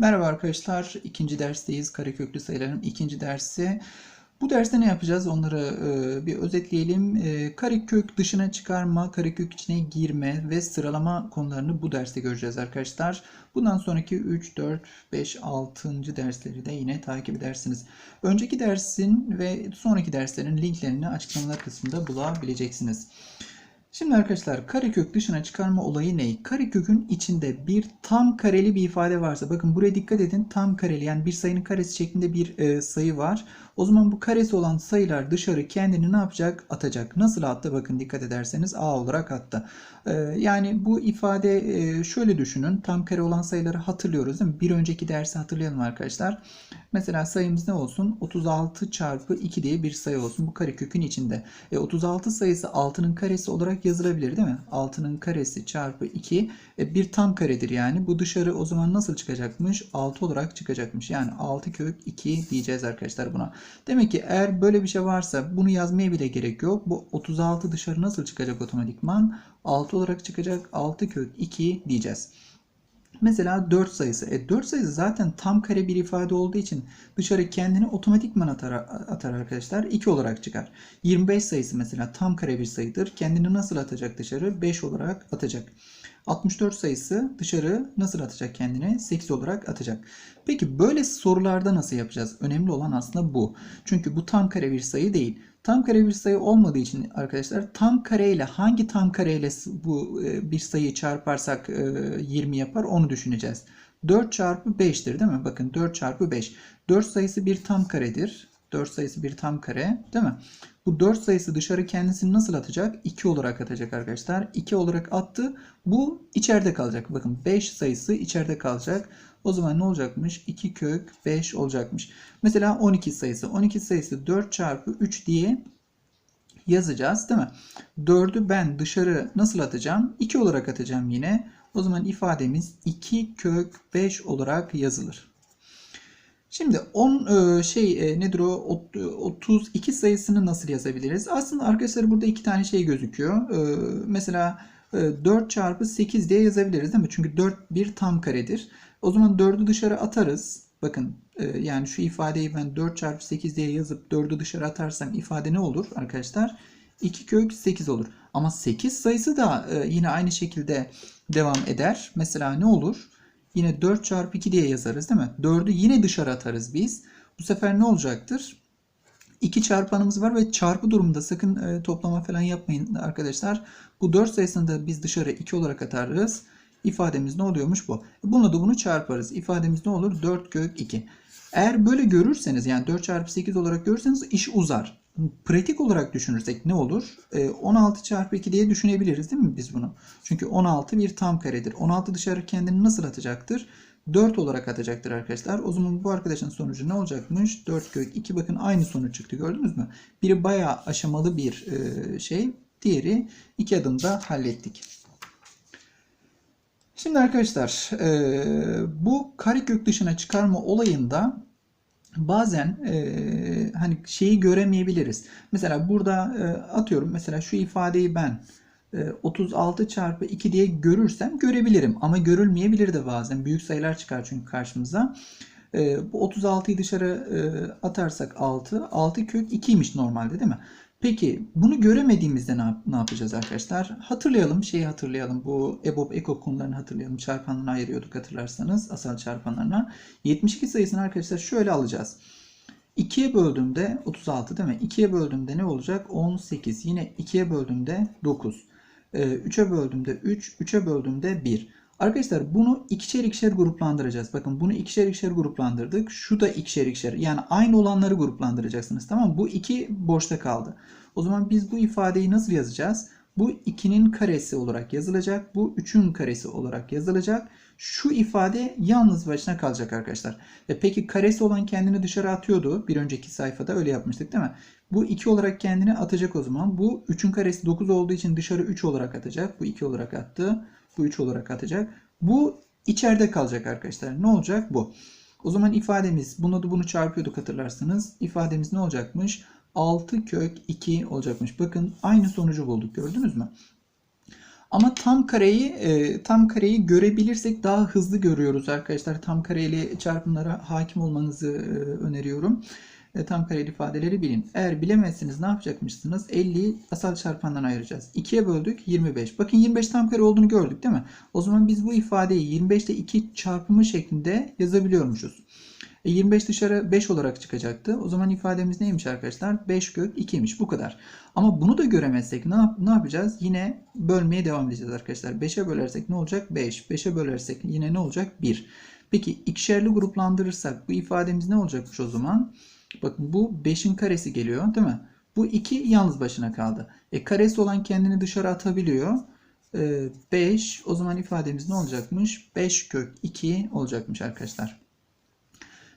Merhaba arkadaşlar. ikinci dersteyiz. Kareköklü sayıların ikinci dersi. Bu derste ne yapacağız? Onları e, bir özetleyelim. E, karekök dışına çıkarma, karekök içine girme ve sıralama konularını bu derste göreceğiz arkadaşlar. Bundan sonraki 3, 4, 5, 6. dersleri de yine takip edersiniz. Önceki dersin ve sonraki derslerin linklerini açıklamalar kısmında bulabileceksiniz. Şimdi arkadaşlar karekök dışına çıkarma olayı ne? Karekökün içinde bir tam kareli bir ifade varsa bakın buraya dikkat edin tam kareli yani bir sayının karesi şeklinde bir e, sayı var. O zaman bu karesi olan sayılar dışarı kendini ne yapacak? Atacak. Nasıl attı? Bakın dikkat ederseniz A olarak attı. E, yani bu ifade e, şöyle düşünün. Tam kare olan sayıları hatırlıyoruz değil mi? Bir önceki dersi hatırlayalım arkadaşlar. Mesela sayımız ne olsun? 36 çarpı 2 diye bir sayı olsun. Bu karekökün içinde. E, 36 sayısı 6'nın karesi olarak yazılabilir değil mi? 6'nın karesi çarpı 2 e, bir tam karedir yani. Bu dışarı o zaman nasıl çıkacakmış? 6 olarak çıkacakmış. Yani 6 kök 2 diyeceğiz arkadaşlar buna. Demek ki eğer böyle bir şey varsa bunu yazmaya bile gerek yok. Bu 36 dışarı nasıl çıkacak otomatikman? 6 olarak çıkacak. 6 kök 2 diyeceğiz. Mesela 4 sayısı. E 4 sayısı zaten tam kare bir ifade olduğu için dışarı kendini otomatikman atar, atar arkadaşlar. 2 olarak çıkar. 25 sayısı mesela tam kare bir sayıdır. Kendini nasıl atacak dışarı? 5 olarak atacak. 64 sayısı dışarı nasıl atacak kendini? 8 olarak atacak. Peki böyle sorularda nasıl yapacağız? Önemli olan aslında bu. Çünkü bu tam kare bir sayı değil. Tam kare bir sayı olmadığı için arkadaşlar tam kareyle hangi tam kareyle bu e, bir sayıyı çarparsak 20 e, yapar onu düşüneceğiz. 4 çarpı 5'tir değil mi? Bakın 4 çarpı 5. 4 sayısı bir tam karedir. 4 sayısı bir tam kare değil mi? Bu 4 sayısı dışarı kendisini nasıl atacak? 2 olarak atacak arkadaşlar. 2 olarak attı. Bu içeride kalacak. Bakın 5 sayısı içeride kalacak. O zaman ne olacakmış? 2 kök 5 olacakmış. Mesela 12 sayısı. 12 sayısı 4 çarpı 3 diye yazacağız değil mi? 4'ü ben dışarı nasıl atacağım? 2 olarak atacağım yine. O zaman ifademiz 2 kök 5 olarak yazılır. Şimdi 10 e, şey e, nedir o 32 sayısını nasıl yazabiliriz? Aslında arkadaşlar burada iki tane şey gözüküyor. E, mesela 4 çarpı 8 diye yazabiliriz değil mi? Çünkü 4 bir tam karedir. O zaman 4'ü dışarı atarız. Bakın yani şu ifadeyi ben 4 çarpı 8 diye yazıp 4'ü dışarı atarsam ifade ne olur arkadaşlar? 2 kök 8 olur. Ama 8 sayısı da yine aynı şekilde devam eder. Mesela ne olur? Yine 4 çarpı 2 diye yazarız değil mi? 4'ü yine dışarı atarız biz. Bu sefer ne olacaktır? 2 çarpanımız var ve çarpı durumunda sakın e, toplama falan yapmayın arkadaşlar. Bu 4 sayısını da biz dışarı 2 olarak atarız. İfademiz ne oluyormuş bu? Bununla da bunu çarparız. İfademiz ne olur? 4 kök 2. Eğer böyle görürseniz yani 4 çarpı 8 olarak görürseniz iş uzar. Pratik olarak düşünürsek ne olur? 16 çarpı 2 diye düşünebiliriz değil mi biz bunu? Çünkü 16 bir tam karedir. 16 dışarı kendini nasıl atacaktır? 4 olarak atacaktır arkadaşlar. O zaman bu arkadaşın sonucu ne olacakmış? 4 kök 2 bakın aynı sonuç çıktı gördünüz mü? Biri bayağı aşamalı bir şey. Diğeri iki adımda hallettik. Şimdi arkadaşlar bu karekök dışına çıkarma olayında bazen e, hani şeyi göremeyebiliriz. Mesela burada e, atıyorum mesela şu ifadeyi ben e, 36 çarpı 2 diye görürsem görebilirim. Ama görülmeyebilir de bazen. Büyük sayılar çıkar çünkü karşımıza. E, bu 36'yı dışarı e, atarsak 6. 6 kök 2'ymiş normalde değil mi? Peki bunu göremediğimizde ne, yap ne yapacağız arkadaşlar? Hatırlayalım, şeyi hatırlayalım. Bu EBOB, EKOK konularını hatırlayalım. Çarpanlarına ayırıyorduk hatırlarsanız asal çarpanlarına. 72 sayısını arkadaşlar şöyle alacağız. 2'ye böldüğümde 36 değil mi? 2'ye böldüğümde ne olacak? 18. Yine 2'ye böldüğümde 9. 3'e böldüğümde 3. 3'e böldüğümde 1. Arkadaşlar bunu ikişer ikişer gruplandıracağız. Bakın bunu ikişer ikişer gruplandırdık. Şu da ikişer ikişer. Yani aynı olanları gruplandıracaksınız. Tamam? Bu iki boşta kaldı. O zaman biz bu ifadeyi nasıl yazacağız? Bu 2'nin karesi olarak yazılacak. Bu 3'ün karesi olarak yazılacak. Şu ifade yalnız başına kalacak arkadaşlar. E peki karesi olan kendini dışarı atıyordu. Bir önceki sayfada öyle yapmıştık değil mi? Bu 2 olarak kendini atacak o zaman. Bu 3'ün karesi 9 olduğu için dışarı 3 olarak atacak. Bu 2 olarak attı. Bu 3 olarak atacak. Bu içeride kalacak arkadaşlar. Ne olacak bu? O zaman ifademiz, bunu da bunu çarpıyorduk hatırlarsınız. İfademiz ne olacakmış? 6 kök 2 olacakmış. Bakın aynı sonucu bulduk gördünüz mü? Ama tam kareyi e, tam kareyi görebilirsek daha hızlı görüyoruz arkadaşlar. Tam kareli çarpımlara hakim olmanızı e, öneriyorum. E, tam kareli ifadeleri bilin. Eğer bilemezseniz ne yapacakmışsınız? 50'yi asal çarpandan ayıracağız. 2'ye böldük 25. Bakın 25 tam kare olduğunu gördük değil mi? O zaman biz bu ifadeyi 25 ile 2 çarpımı şeklinde yazabiliyormuşuz. E, 25 dışarı 5 olarak çıkacaktı. O zaman ifademiz neymiş arkadaşlar? 5 kök 2'ymiş bu kadar. Ama bunu da göremezsek ne, yap- ne yapacağız? Yine bölmeye devam edeceğiz arkadaşlar. 5'e bölersek ne olacak? 5. 5'e bölersek yine ne olacak? 1. Peki ikişerli gruplandırırsak bu ifademiz ne olacakmış o zaman? Bakın bu 5'in karesi geliyor değil mi? Bu 2 yalnız başına kaldı. E karesi olan kendini dışarı atabiliyor. E, 5 o zaman ifademiz ne olacakmış? 5 kök 2 olacakmış arkadaşlar.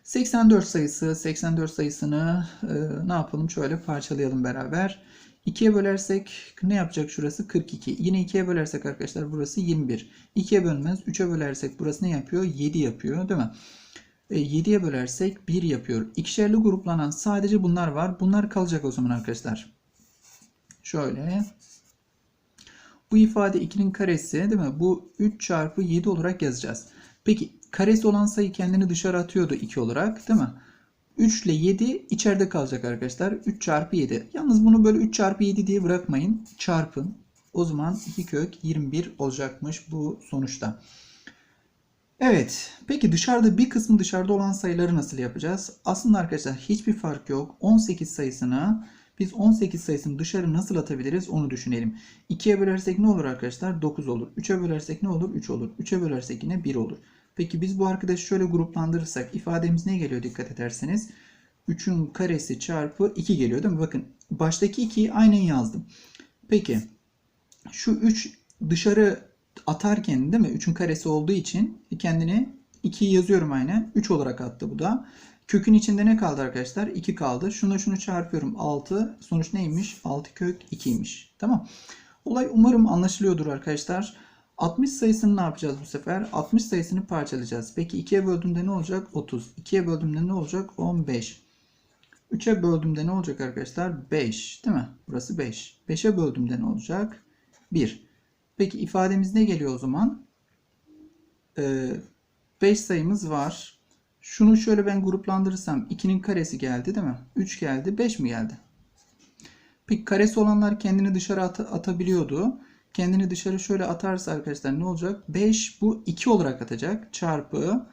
84 sayısı 84 sayısını e, ne yapalım? Şöyle parçalayalım beraber. 2'ye bölersek ne yapacak şurası? 42. Yine 2'ye bölersek arkadaşlar burası 21. 2'ye bölmez. 3'e bölersek burası ne yapıyor? 7 yapıyor değil mi? E, 7'ye bölersek 1 yapıyor. İkişerli gruplanan sadece bunlar var. Bunlar kalacak o zaman arkadaşlar. Şöyle. Bu ifade 2'nin karesi değil mi? Bu 3 çarpı 7 olarak yazacağız. Peki karesi olan sayı kendini dışarı atıyordu 2 olarak değil mi? 3 ile 7 içeride kalacak arkadaşlar. 3 çarpı 7. Yalnız bunu böyle 3 çarpı 7 diye bırakmayın. Çarpın. O zaman 2 kök 21 olacakmış bu sonuçta. Evet. Peki dışarıda bir kısmı dışarıda olan sayıları nasıl yapacağız? Aslında arkadaşlar hiçbir fark yok. 18 sayısını biz 18 sayısını dışarı nasıl atabiliriz onu düşünelim. 2'ye bölersek ne olur arkadaşlar? 9 olur. 3'e bölersek ne olur? 3 olur. 3'e bölersek yine 1 olur. Peki biz bu arkadaşı şöyle gruplandırırsak ifademiz ne geliyor dikkat ederseniz? 3'ün karesi çarpı 2 geliyor değil mi? Bakın baştaki 2'yi aynen yazdım. Peki şu 3 dışarı atarken değil mi? 3'ün karesi olduğu için kendini 2'yi yazıyorum aynen. 3 olarak attı bu da. Kökün içinde ne kaldı arkadaşlar? 2 kaldı. Şunu şunu çarpıyorum. 6. Sonuç neymiş? 6 kök 2'ymiş. Tamam. Olay umarım anlaşılıyordur arkadaşlar. 60 sayısını ne yapacağız bu sefer? 60 sayısını parçalayacağız. Peki 2'ye böldüğümde ne olacak? 30. 2'ye böldüğümde ne olacak? 15. 3'e böldüğümde ne olacak arkadaşlar? 5. Değil mi? Burası 5. 5'e böldüğümde ne olacak? 1. Peki ifademiz ne geliyor o zaman? Ee, 5 sayımız var. Şunu şöyle ben gruplandırırsam 2'nin karesi geldi değil mi? 3 geldi. 5 mi geldi? Peki karesi olanlar kendini dışarı at- atabiliyordu. Kendini dışarı şöyle atarsa arkadaşlar ne olacak? 5 bu 2 olarak atacak. Çarpı.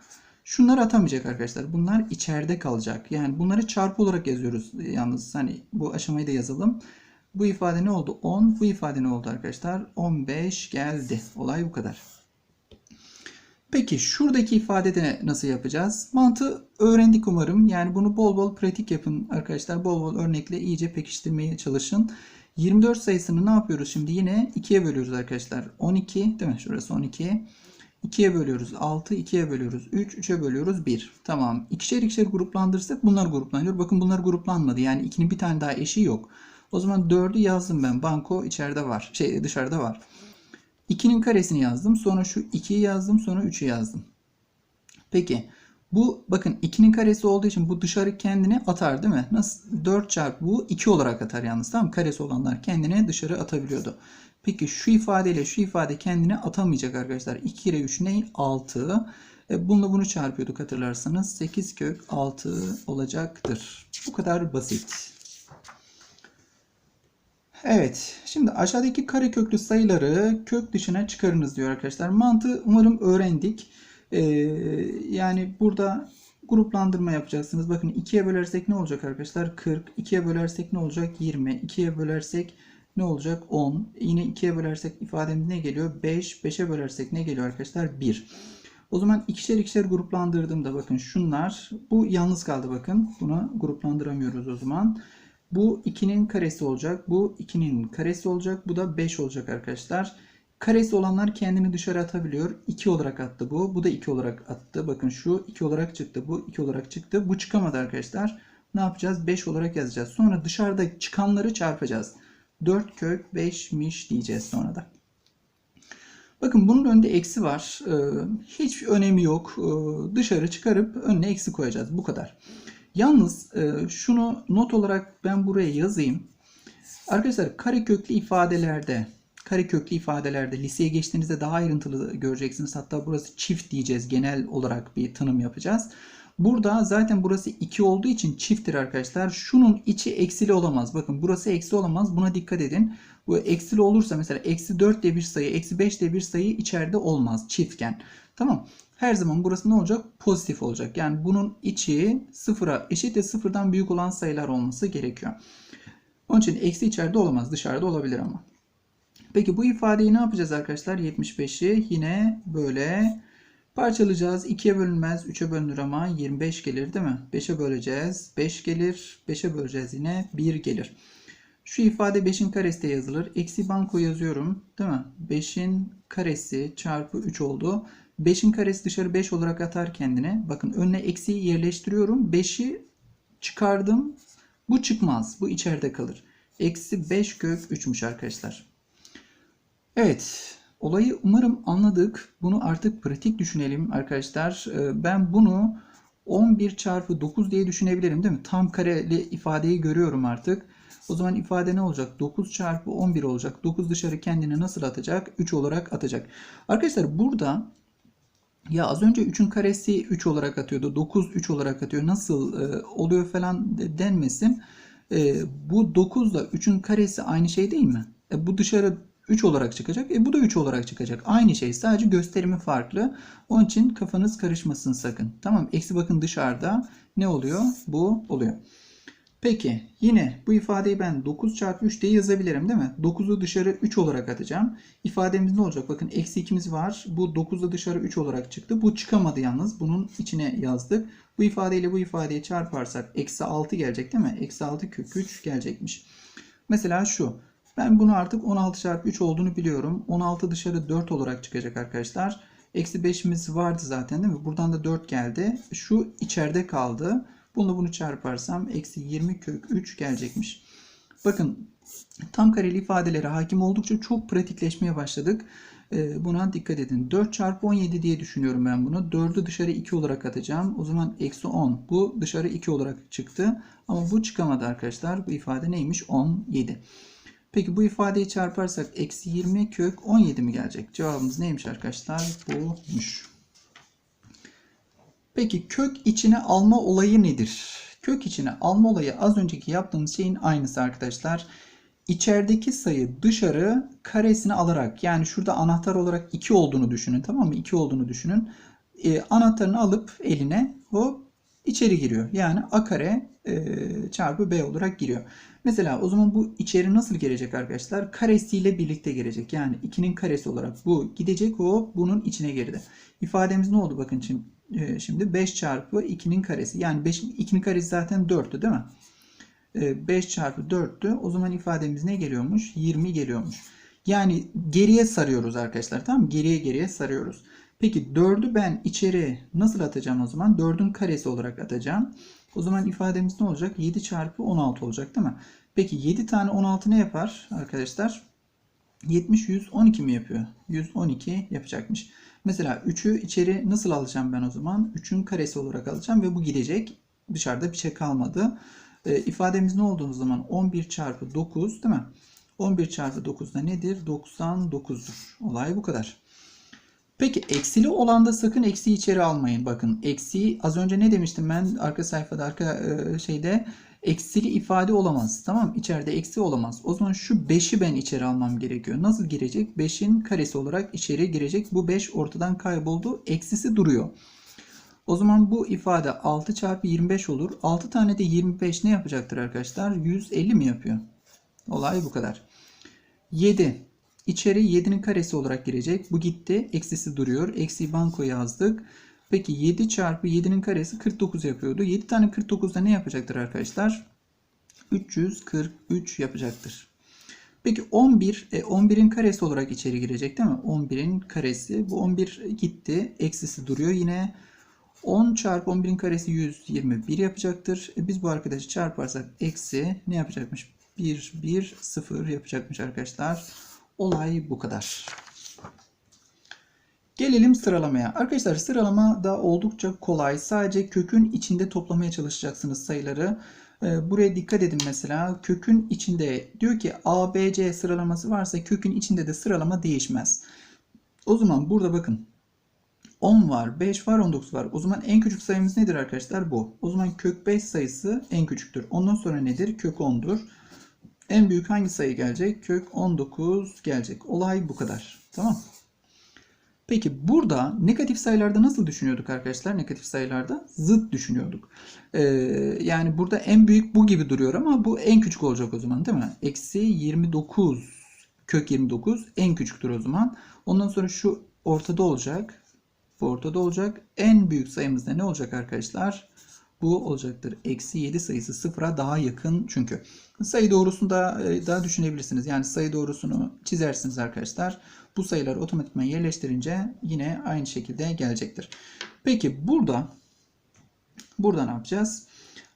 Şunlar atamayacak arkadaşlar. Bunlar içeride kalacak. Yani bunları çarpı olarak yazıyoruz. Yalnız hani bu aşamayı da yazalım. Bu ifade ne oldu? 10. Bu ifade ne oldu arkadaşlar? 15 geldi. Olay bu kadar. Peki şuradaki ifadede nasıl yapacağız? Mantığı öğrendik umarım. Yani bunu bol bol pratik yapın arkadaşlar. Bol bol örnekle iyice pekiştirmeye çalışın. 24 sayısını ne yapıyoruz şimdi? Yine 2'ye bölüyoruz arkadaşlar. 12 değil mi? Şurası 12. 2'ye bölüyoruz 6, 2'ye bölüyoruz 3, 3'e bölüyoruz 1. Tamam. İkişer ikişer gruplandırırsak bunlar gruplanıyor. Bakın bunlar gruplanmadı. Yani 2'nin bir tane daha eşi yok. O zaman 4'ü yazdım ben. Banko içeride var. Şey dışarıda var. 2'nin karesini yazdım. Sonra şu 2'yi yazdım. Sonra 3'ü yazdım. Peki bu bakın 2'nin karesi olduğu için bu dışarı kendini atar değil mi? Nasıl? 4 çarpı bu 2 olarak atar yalnız tamam? Karesi olanlar kendini dışarı atabiliyordu. Peki şu ifadeyle şu ifade kendini atamayacak arkadaşlar. 2 kere 3 ne? 6. E, bununla bunu çarpıyorduk hatırlarsanız. 8 kök 6 olacaktır. Bu kadar basit. Evet. Şimdi aşağıdaki kareköklü sayıları kök dışına çıkarınız diyor arkadaşlar. Mantığı umarım öğrendik. Ee, yani burada gruplandırma yapacaksınız. Bakın 2'ye bölersek ne olacak arkadaşlar? 40. 2'ye bölersek ne olacak? 20. 2'ye bölersek ne olacak? 10. Yine 2'ye bölersek ifademiz ne geliyor? 5. 5'e bölersek ne geliyor arkadaşlar? 1. O zaman ikişer ikişer gruplandırdığımda bakın şunlar. Bu yalnız kaldı bakın. Bunu gruplandıramıyoruz o zaman. Bu 2'nin karesi olacak. Bu 2'nin karesi olacak. Bu da 5 olacak arkadaşlar. Karesi olanlar kendini dışarı atabiliyor. 2 olarak attı bu. Bu da 2 olarak attı. Bakın şu 2 olarak çıktı. Bu 2 olarak çıktı. Bu çıkamadı arkadaşlar. Ne yapacağız? 5 olarak yazacağız. Sonra dışarıda çıkanları çarpacağız. 4 kök 5'miş diyeceğiz sonra da. Bakın bunun önünde eksi var. Ee, hiç önemi yok. Ee, dışarı çıkarıp önüne eksi koyacağız. Bu kadar. Yalnız e, şunu not olarak ben buraya yazayım. Arkadaşlar kareköklü ifadelerde kareköklü ifadelerde liseye geçtiğinizde daha ayrıntılı göreceksiniz. Hatta burası çift diyeceğiz. Genel olarak bir tanım yapacağız. Burada zaten burası 2 olduğu için çifttir arkadaşlar. Şunun içi eksili olamaz. Bakın burası eksi olamaz. Buna dikkat edin. Bu eksili olursa mesela eksi 4 diye bir sayı, eksi 5 diye bir sayı içeride olmaz çiftken. Tamam. Her zaman burası ne olacak? Pozitif olacak. Yani bunun içi sıfıra eşit ve sıfırdan büyük olan sayılar olması gerekiyor. Onun için eksi içeride olamaz. Dışarıda olabilir ama. Peki bu ifadeyi ne yapacağız arkadaşlar? 75'i yine böyle parçalayacağız. 2'ye bölünmez. 3'e bölünür ama 25 gelir değil mi? 5'e böleceğiz. 5 gelir. 5'e böleceğiz yine 1 gelir. Şu ifade 5'in karesi de yazılır. Eksi banko yazıyorum. Değil mi? 5'in karesi çarpı 3 oldu. 5'in karesi dışarı 5 olarak atar kendine. Bakın önüne eksiyi yerleştiriyorum. 5'i çıkardım. Bu çıkmaz. Bu içeride kalır. Eksi 5 kök 3'müş arkadaşlar. Evet. Olayı umarım anladık. Bunu artık pratik düşünelim arkadaşlar. Ee, Ben bunu 11 çarpı 9 diye düşünebilirim değil mi? Tam kareli ifadeyi görüyorum artık. O zaman ifade ne olacak? 9 çarpı 11 olacak. 9 dışarı kendini nasıl atacak? 3 olarak atacak. Arkadaşlar burada ya az önce 3'ün karesi 3 olarak atıyordu. 9 3 olarak atıyor. Nasıl e, oluyor falan de- denmesin. E, bu 9 da 3'ün karesi aynı şey değil mi? E, bu dışarı 3 olarak çıkacak. E, bu da 3 olarak çıkacak. Aynı şey. Sadece gösterimi farklı. Onun için kafanız karışmasın sakın. Tamam. Eksi bakın dışarıda ne oluyor? Bu oluyor. Peki yine bu ifadeyi ben 9 çarpı 3 diye yazabilirim değil mi? 9'u dışarı 3 olarak atacağım. İfademiz ne olacak? Bakın eksi 2'miz var. Bu 9'da dışarı 3 olarak çıktı. Bu çıkamadı yalnız. Bunun içine yazdık. Bu ifadeyle bu ifadeyi çarparsak eksi 6 gelecek değil mi? Eksi 6 kök 3 gelecekmiş. Mesela şu. Ben bunu artık 16 çarpı 3 olduğunu biliyorum. 16 dışarı 4 olarak çıkacak arkadaşlar. Eksi 5'imiz vardı zaten değil mi? Buradan da 4 geldi. Şu içeride kaldı. Bununla bunu çarparsam eksi 20 kök 3 gelecekmiş. Bakın tam kareli ifadelere hakim oldukça çok pratikleşmeye başladık. Ee, Buna dikkat edin. 4 çarpı 17 diye düşünüyorum ben bunu. 4'ü dışarı 2 olarak atacağım. O zaman eksi 10. Bu dışarı 2 olarak çıktı. Ama bu çıkamadı arkadaşlar. Bu ifade neymiş? 17. Peki bu ifadeyi çarparsak eksi 20 kök 17 mi gelecek? Cevabımız neymiş arkadaşlar? Buymuş. Peki kök içine alma olayı nedir? Kök içine alma olayı az önceki yaptığımız şeyin aynısı arkadaşlar. İçerideki sayı dışarı karesini alarak yani şurada anahtar olarak 2 olduğunu düşünün tamam mı? 2 olduğunu düşünün. Ee, anahtarını alıp eline hop içeri giriyor. Yani a kare e, çarpı b olarak giriyor. Mesela o zaman bu içeri nasıl girecek arkadaşlar? Karesiyle birlikte girecek. Yani 2'nin karesi olarak bu gidecek o bunun içine girdi. İfademiz ne oldu bakın şimdi, e, şimdi 5 çarpı 2'nin karesi. Yani 5'in 2'nin karesi zaten 4'tü değil mi? E, 5 çarpı 4'tü. O zaman ifademiz ne geliyormuş? 20 geliyormuş. Yani geriye sarıyoruz arkadaşlar. Tamam? Geriye geriye sarıyoruz. Peki 4'ü ben içeri nasıl atacağım o zaman? 4'ün karesi olarak atacağım. O zaman ifademiz ne olacak? 7 çarpı 16 olacak değil mi? Peki 7 tane 16 ne yapar arkadaşlar? 70 112 mi yapıyor? 112 yapacakmış. Mesela 3'ü içeri nasıl alacağım ben o zaman? 3'ün karesi olarak alacağım ve bu gidecek. Dışarıda bir şey kalmadı. E, ifademiz ne olduğu zaman 11 çarpı 9 değil mi? 11 çarpı 9 da nedir? 99'dur. Olay bu kadar. Peki eksili olanda sakın eksiği içeri almayın. Bakın eksiği az önce ne demiştim ben arka sayfada arka e, şeyde eksili ifade olamaz. Tamam içeride eksi olamaz. O zaman şu 5'i ben içeri almam gerekiyor. Nasıl girecek? 5'in karesi olarak içeri girecek. Bu 5 ortadan kayboldu. Eksisi duruyor. O zaman bu ifade 6 çarpı 25 olur. 6 tane de 25 ne yapacaktır arkadaşlar? 150 mi yapıyor? Olay bu kadar. 7. İçeri 7'nin karesi olarak girecek. Bu gitti. Eksisi duruyor. Eksi banko yazdık. Peki 7 çarpı 7'nin karesi 49 yapıyordu. 7 tane 49'da ne yapacaktır arkadaşlar? 343 yapacaktır. Peki 11, e, 11'in karesi olarak içeri girecek değil mi? 11'in karesi. Bu 11 gitti. Eksisi duruyor. Yine 10 çarpı 11'in karesi 121 yapacaktır. E, biz bu arkadaşı çarparsak eksi ne yapacakmış? 1, 1, 0 yapacakmış arkadaşlar. Olay bu kadar. Gelelim sıralamaya. Arkadaşlar sıralama da oldukça kolay. Sadece kökün içinde toplamaya çalışacaksınız sayıları. Ee, buraya dikkat edin mesela kökün içinde diyor ki A, B, C sıralaması varsa kökün içinde de sıralama değişmez. O zaman burada bakın 10 var, 5 var, 19 var. O zaman en küçük sayımız nedir arkadaşlar? Bu. O zaman kök 5 sayısı en küçüktür. Ondan sonra nedir? Kök 10'dur. En büyük hangi sayı gelecek? Kök 19 gelecek. Olay bu kadar. Tamam. Peki burada negatif sayılarda nasıl düşünüyorduk arkadaşlar? Negatif sayılarda zıt düşünüyorduk. Ee, yani burada en büyük bu gibi duruyor ama bu en küçük olacak o zaman değil mi? Eksi 29 kök 29 en küçüktür o zaman. Ondan sonra şu ortada olacak. Bu ortada olacak. En büyük sayımız da ne olacak arkadaşlar? Bu olacaktır. Eksi 7 sayısı sıfıra daha yakın çünkü. Sayı doğrusunu da e, daha düşünebilirsiniz. Yani sayı doğrusunu çizersiniz arkadaşlar. Bu sayıları otomatikman yerleştirince yine aynı şekilde gelecektir. Peki burada burada ne yapacağız?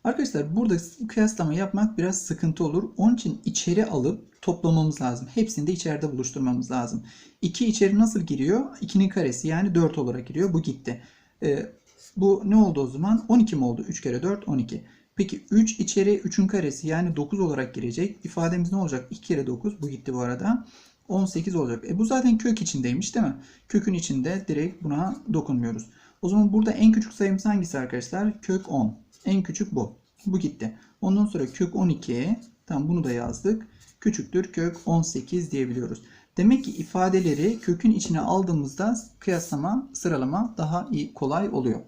Arkadaşlar burada kıyaslama yapmak biraz sıkıntı olur. Onun için içeri alıp toplamamız lazım. Hepsini de içeride buluşturmamız lazım. 2 içeri nasıl giriyor? 2'nin karesi yani 4 olarak giriyor. Bu gitti. Ee, bu ne oldu o zaman? 12 mi oldu? 3 kere 4 12. Peki 3 içeri 3'ün karesi yani 9 olarak girecek. İfademiz ne olacak? 2 kere 9 bu gitti bu arada. 18 olacak. E bu zaten kök içindeymiş değil mi? Kökün içinde direkt buna dokunmuyoruz. O zaman burada en küçük sayımız hangisi arkadaşlar? Kök 10. En küçük bu. Bu gitti. Ondan sonra kök 12. Tamam bunu da yazdık. Küçüktür kök 18 diyebiliyoruz. Demek ki ifadeleri kökün içine aldığımızda kıyaslama, sıralama daha iyi, kolay oluyor.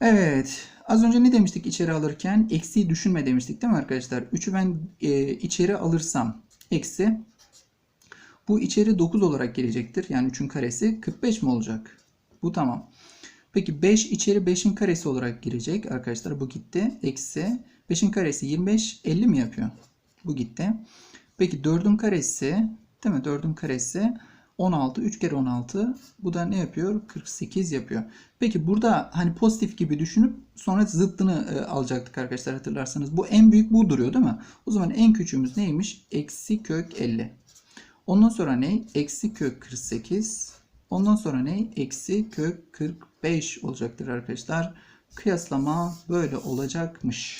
Evet. Az önce ne demiştik içeri alırken? Eksiği düşünme demiştik değil mi arkadaşlar? 3'ü ben e, içeri alırsam eksi. Bu içeri 9 olarak gelecektir. Yani 3'ün karesi 45 mi olacak? Bu tamam. Peki 5 içeri 5'in karesi olarak girecek. Arkadaşlar bu gitti. Eksi 5'in karesi 25 50 mi yapıyor? Bu gitti. Peki 4'ün karesi değil mi? 4'ün karesi 16. 3 kere 16. Bu da ne yapıyor? 48 yapıyor. Peki burada hani pozitif gibi düşünüp sonra zıttını e, alacaktık arkadaşlar hatırlarsanız. Bu en büyük bu duruyor değil mi? O zaman en küçüğümüz neymiş? Eksi kök 50. Ondan sonra ne? Eksi kök 48. Ondan sonra ne? Eksi kök 45 olacaktır arkadaşlar. Kıyaslama böyle olacakmış.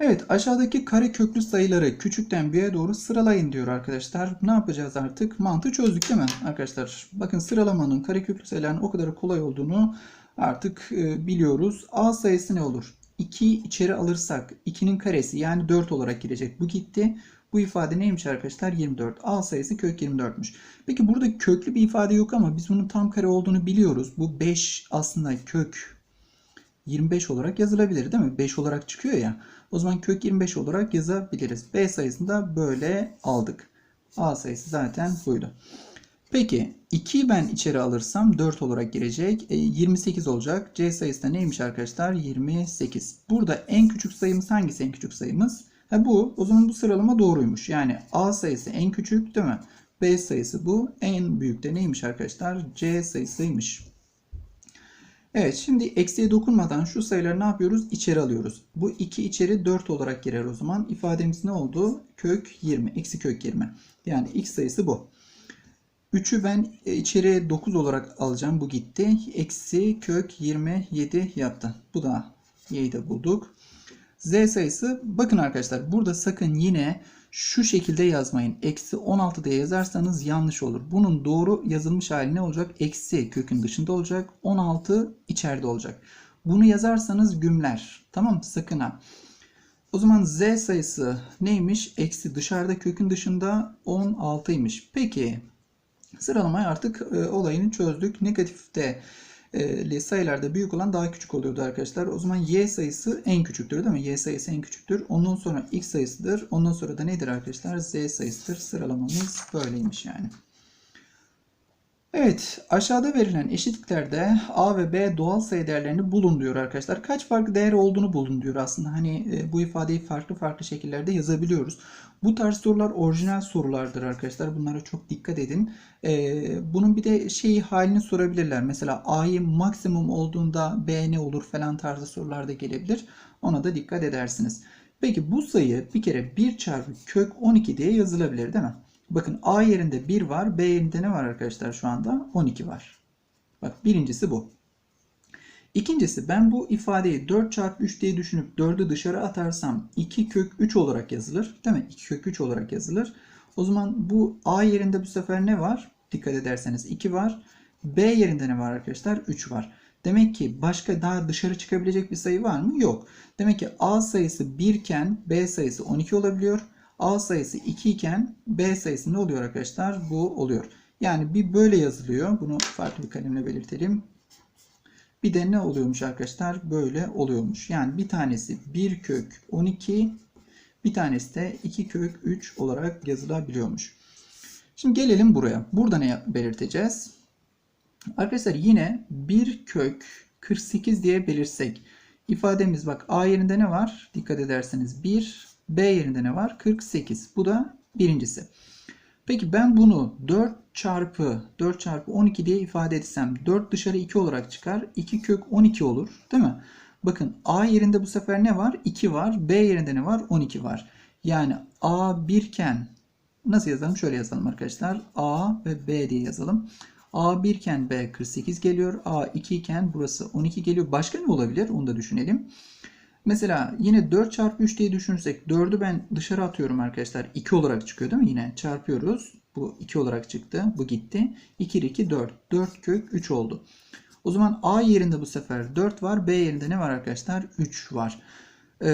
Evet aşağıdaki kare köklü sayıları küçükten büyüğe doğru sıralayın diyor arkadaşlar. Ne yapacağız artık? Mantığı çözdük değil mi arkadaşlar? Bakın sıralamanın kare köklü sayıların o kadar kolay olduğunu artık e, biliyoruz. A sayısı ne olur? 2 içeri alırsak 2'nin karesi yani 4 olarak girecek. Bu gitti. Bu ifade neymiş arkadaşlar? 24. A sayısı kök 24'müş. Peki burada köklü bir ifade yok ama biz bunun tam kare olduğunu biliyoruz. Bu 5 aslında kök 25 olarak yazılabilir değil mi? 5 olarak çıkıyor ya. O zaman kök 25 olarak yazabiliriz. B sayısını da böyle aldık. A sayısı zaten buydu. Peki 2'yi ben içeri alırsam 4 olarak girecek. E, 28 olacak. C sayısı da neymiş arkadaşlar? 28. Burada en küçük sayımız hangisi en küçük sayımız? Ha bu. O zaman bu sıralama doğruymuş. Yani A sayısı en küçük değil mi? B sayısı bu. En büyük de neymiş arkadaşlar? C sayısıymış. Evet şimdi eksiye dokunmadan şu sayıları ne yapıyoruz? İçeri alıyoruz. Bu 2 içeri 4 olarak girer o zaman. İfademiz ne oldu? Kök 20. Eksi kök 20. Yani x sayısı bu. 3'ü ben içeri 9 olarak alacağım. Bu gitti. Eksi kök 27 yaptı. Bu da y'yi de bulduk. Z sayısı bakın arkadaşlar burada sakın yine şu şekilde yazmayın. Eksi 16 diye yazarsanız yanlış olur. Bunun doğru yazılmış hali ne olacak? Eksi kökün dışında olacak. 16 içeride olacak. Bunu yazarsanız gümler. Tamam Sakın ha. O zaman z sayısı neymiş? Eksi dışarıda kökün dışında 16'ymış. Peki sıralamayı artık e, olayını çözdük. Negatifte e, sayılarda büyük olan daha küçük oluyordu arkadaşlar. O zaman y sayısı en küçüktür değil mi? Y sayısı en küçüktür. Ondan sonra x sayısıdır. Ondan sonra da nedir arkadaşlar? Z sayısıdır. Sıralamamız böyleymiş yani. Evet, aşağıda verilen eşitliklerde a ve b doğal sayı değerlerini bulun diyor arkadaşlar. Kaç farklı değer olduğunu bulun diyor aslında. Hani e, bu ifadeyi farklı farklı şekillerde yazabiliyoruz. Bu tarz sorular orijinal sorulardır arkadaşlar. Bunlara çok dikkat edin. E, bunun bir de şeyi halini sorabilirler. Mesela a'yı maksimum olduğunda b ne olur falan tarzı sorular da gelebilir. Ona da dikkat edersiniz. Peki bu sayı bir kere 1 çarpı kök 12 diye yazılabilir değil mi? Bakın A yerinde 1 var. B yerinde ne var arkadaşlar şu anda? 12 var. Bak birincisi bu. İkincisi ben bu ifadeyi 4 çarpı 3 diye düşünüp 4'ü dışarı atarsam 2 kök 3 olarak yazılır. Değil mi? 2 kök 3 olarak yazılır. O zaman bu A yerinde bu sefer ne var? Dikkat ederseniz 2 var. B yerinde ne var arkadaşlar? 3 var. Demek ki başka daha dışarı çıkabilecek bir sayı var mı? Yok. Demek ki A sayısı 1 iken B sayısı 12 olabiliyor. A sayısı 2 iken B sayısı ne oluyor arkadaşlar? Bu oluyor. Yani bir böyle yazılıyor. Bunu farklı bir kalemle belirtelim. Bir de ne oluyormuş arkadaşlar? Böyle oluyormuş. Yani bir tanesi 1 kök 12, bir tanesi de 2 kök 3 olarak yazılabiliyormuş. Şimdi gelelim buraya. Burada ne belirteceğiz? Arkadaşlar yine 1 kök 48 diye belirsek ifademiz bak A yerinde ne var? Dikkat ederseniz 1, B yerinde ne var? 48. Bu da birincisi. Peki ben bunu 4 çarpı 4 çarpı 12 diye ifade etsem 4 dışarı 2 olarak çıkar. 2 kök 12 olur. Değil mi? Bakın A yerinde bu sefer ne var? 2 var. B yerinde ne var? 12 var. Yani A 1 iken nasıl yazalım? Şöyle yazalım arkadaşlar. A ve B diye yazalım. A 1 iken B 48 geliyor. A 2 iken burası 12 geliyor. Başka ne olabilir? Onu da düşünelim. Mesela yine 4 çarpı 3 diye düşünürsek 4'ü ben dışarı atıyorum arkadaşlar. 2 olarak çıkıyor değil mi? Yine çarpıyoruz. Bu 2 olarak çıktı. Bu gitti. 2 2 4. 4 kök 3 oldu. O zaman A yerinde bu sefer 4 var. B yerinde ne var arkadaşlar? 3 var. Ee,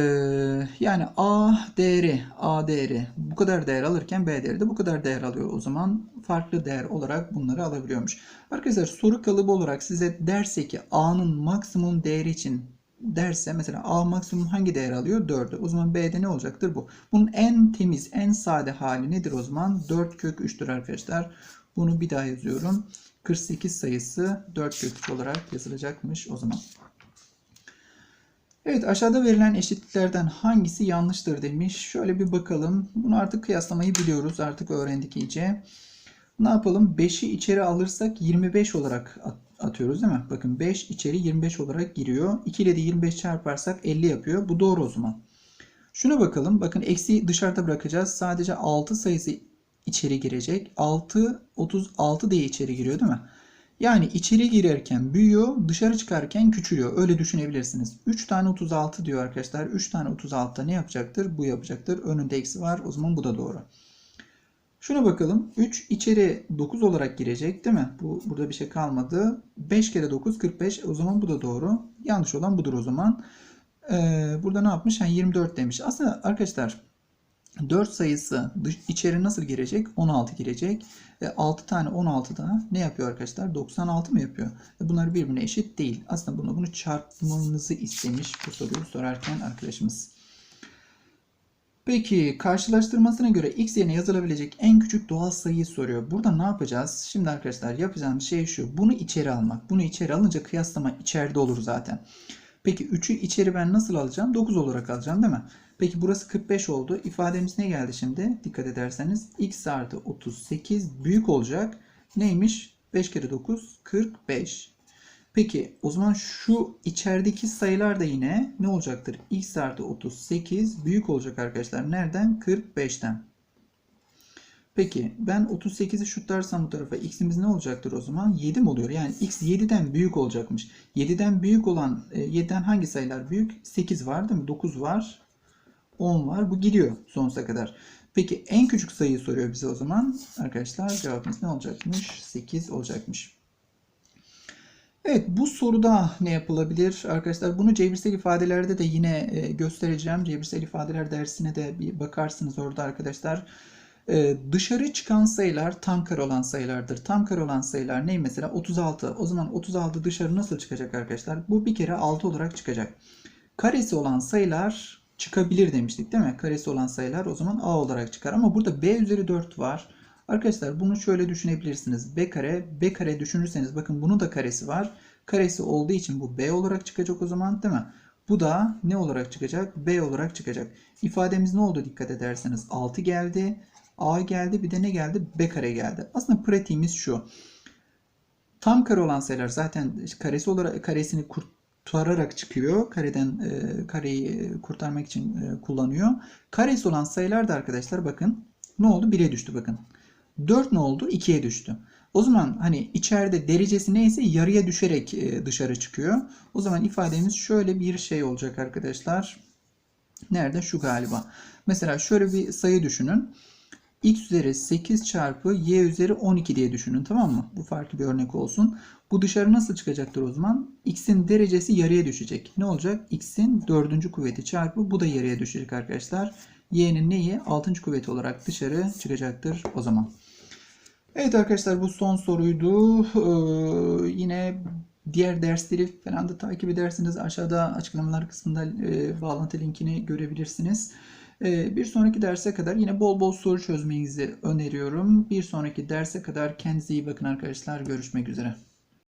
yani A değeri, A değeri bu kadar değer alırken B değeri de bu kadar değer alıyor. O zaman farklı değer olarak bunları alabiliyormuş. Arkadaşlar soru kalıbı olarak size derse ki A'nın maksimum değeri için derse mesela A maksimum hangi değer alıyor? 4'ü. O zaman B'de ne olacaktır bu? Bunun en temiz, en sade hali nedir o zaman? 4 kök 3'tür arkadaşlar. Bunu bir daha yazıyorum. 48 sayısı 4 kök 3 olarak yazılacakmış o zaman. Evet aşağıda verilen eşitliklerden hangisi yanlıştır demiş. Şöyle bir bakalım. Bunu artık kıyaslamayı biliyoruz. Artık öğrendik iyice. Ne yapalım? 5'i içeri alırsak 25 olarak atıyoruz değil mi? Bakın 5 içeri 25 olarak giriyor. 2 ile de 25 çarparsak 50 yapıyor. Bu doğru o zaman. Şuna bakalım. Bakın eksi dışarıda bırakacağız. Sadece 6 sayısı içeri girecek. 6 36 diye içeri giriyor değil mi? Yani içeri girerken büyüyor, dışarı çıkarken küçülüyor. Öyle düşünebilirsiniz. 3 tane 36 diyor arkadaşlar. 3 tane 36'da ne yapacaktır? Bu yapacaktır. Önünde eksi var. O zaman bu da doğru. Şuna bakalım. 3 içeri 9 olarak girecek değil mi? Bu burada bir şey kalmadı. 5 kere 9 45. O zaman bu da doğru. Yanlış olan budur o zaman. Ee, burada ne yapmış? Yani 24 demiş. Aslında arkadaşlar 4 sayısı dış, içeri nasıl girecek? 16 girecek. E, 6 tane 16 da ne yapıyor arkadaşlar? 96 mı yapıyor? E, bunlar birbirine eşit değil. Aslında bunu bunu çarpmanızı istemiş bu soruyu sorarken arkadaşımız. Peki karşılaştırmasına göre x yerine yazılabilecek en küçük doğal sayıyı soruyor. Burada ne yapacağız? Şimdi arkadaşlar yapacağımız şey şu. Bunu içeri almak. Bunu içeri alınca kıyaslama içeride olur zaten. Peki 3'ü içeri ben nasıl alacağım? 9 olarak alacağım değil mi? Peki burası 45 oldu. İfademiz ne geldi şimdi? Dikkat ederseniz x artı 38 büyük olacak. Neymiş? 5 kere 9 45. Peki o zaman şu içerideki sayılar da yine ne olacaktır? x artı 38 büyük olacak arkadaşlar. Nereden? 45'ten. Peki ben 38'i şutlarsam bu tarafa x'imiz ne olacaktır o zaman? 7 mi oluyor? Yani x 7'den büyük olacakmış. 7'den büyük olan 7'den e, hangi sayılar büyük? 8 var değil mi? 9 var. 10 var. Bu gidiyor sonsuza kadar. Peki en küçük sayıyı soruyor bize o zaman. Arkadaşlar cevabımız ne olacakmış? 8 olacakmış. Evet bu soruda ne yapılabilir? Arkadaşlar bunu cebirsel ifadelerde de yine e, göstereceğim. Cebirsel ifadeler dersine de bir bakarsınız orada arkadaşlar. Ee, dışarı çıkan sayılar tam kare olan sayılardır. Tam kare olan sayılar ne mesela? 36. O zaman 36 dışarı nasıl çıkacak arkadaşlar? Bu bir kere 6 olarak çıkacak. Karesi olan sayılar çıkabilir demiştik değil mi? Karesi olan sayılar o zaman A olarak çıkar. Ama burada B üzeri 4 var. Arkadaşlar bunu şöyle düşünebilirsiniz. B kare, B kare düşünürseniz bakın bunun da karesi var. Karesi olduğu için bu B olarak çıkacak o zaman değil mi? Bu da ne olarak çıkacak? B olarak çıkacak. İfademiz ne oldu dikkat ederseniz? 6 geldi. A geldi bir de ne geldi? B kare geldi. Aslında pratiğimiz şu. Tam kare olan sayılar zaten karesi olarak karesini kurtararak çıkıyor. Kareden e, kareyi kurtarmak için e, kullanıyor. Karesi olan sayılar da arkadaşlar bakın ne oldu? 1'e düştü bakın. 4 ne oldu? 2'ye düştü. O zaman hani içeride derecesi neyse yarıya düşerek e, dışarı çıkıyor. O zaman ifademiz şöyle bir şey olacak arkadaşlar. Nerede? Şu galiba. Mesela şöyle bir sayı düşünün. x üzeri 8 çarpı y üzeri 12 diye düşünün tamam mı? Bu farklı bir örnek olsun. Bu dışarı nasıl çıkacaktır o zaman? x'in derecesi yarıya düşecek. Ne olacak? x'in dördüncü kuvveti çarpı bu da yarıya düşecek arkadaşlar. y'nin neyi? Altıncı kuvveti olarak dışarı çıkacaktır o zaman. Evet arkadaşlar bu son soruydu. Ee, yine diğer dersleri falan da takip edersiniz. Aşağıda açıklamalar kısmında e, bağlantı linkini görebilirsiniz. Ee, bir sonraki derse kadar yine bol bol soru çözmenizi öneriyorum. Bir sonraki derse kadar kendinize iyi bakın arkadaşlar. Görüşmek üzere.